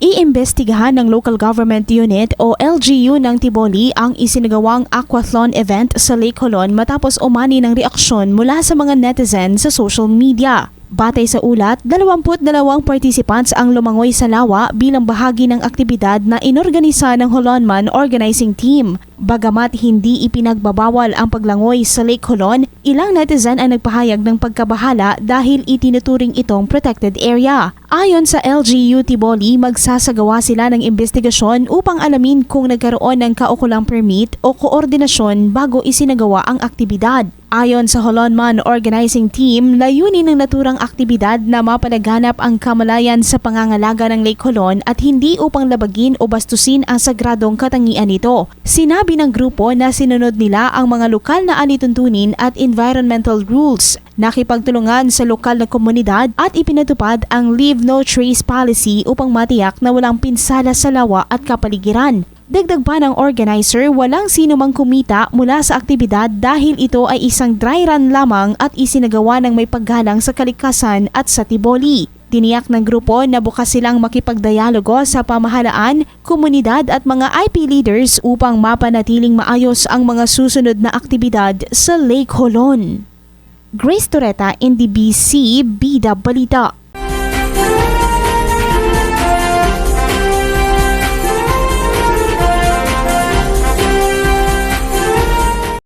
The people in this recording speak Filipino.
Iimbestigahan ng Local Government Unit o LGU ng Tiboli ang isinagawang aquathlon event sa Lake Colon matapos umani ng reaksyon mula sa mga netizen sa social media. Batay sa ulat, 22 participants ang lumangoy sa lawa bilang bahagi ng aktibidad na inorganisa ng Holonman Organizing Team. Bagamat hindi ipinagbabawal ang paglangoy sa Lake Colon, ilang netizen ang nagpahayag ng pagkabahala dahil itinuturing itong protected area. Ayon sa LGU Tiboli, magsasagawa sila ng investigasyon upang alamin kung nagkaroon ng kaukulang permit o koordinasyon bago isinagawa ang aktibidad. Ayon sa Holonman Organizing Team, layunin ng naturang aktibidad na mapalaganap ang kamalayan sa pangangalaga ng Lake Colon at hindi upang labagin o bastusin ang sagradong katangian nito. Sinabi ng grupo na sinunod nila ang mga lokal na alituntunin at environmental rules nakipagtulungan sa lokal na komunidad at ipinatupad ang Leave No Trace policy upang matiyak na walang pinsala sa lawa at kapaligiran. Dagdag pa ng organizer, walang sino mang kumita mula sa aktibidad dahil ito ay isang dry run lamang at isinagawa ng may paggalang sa kalikasan at sa Tiboli. Tiniyak ng grupo na bukas silang makipagdialogo sa pamahalaan, komunidad at mga IP leaders upang mapanatiling maayos ang mga susunod na aktibidad sa Lake Holon. Grace Toreta, NDBC, Bida Balita.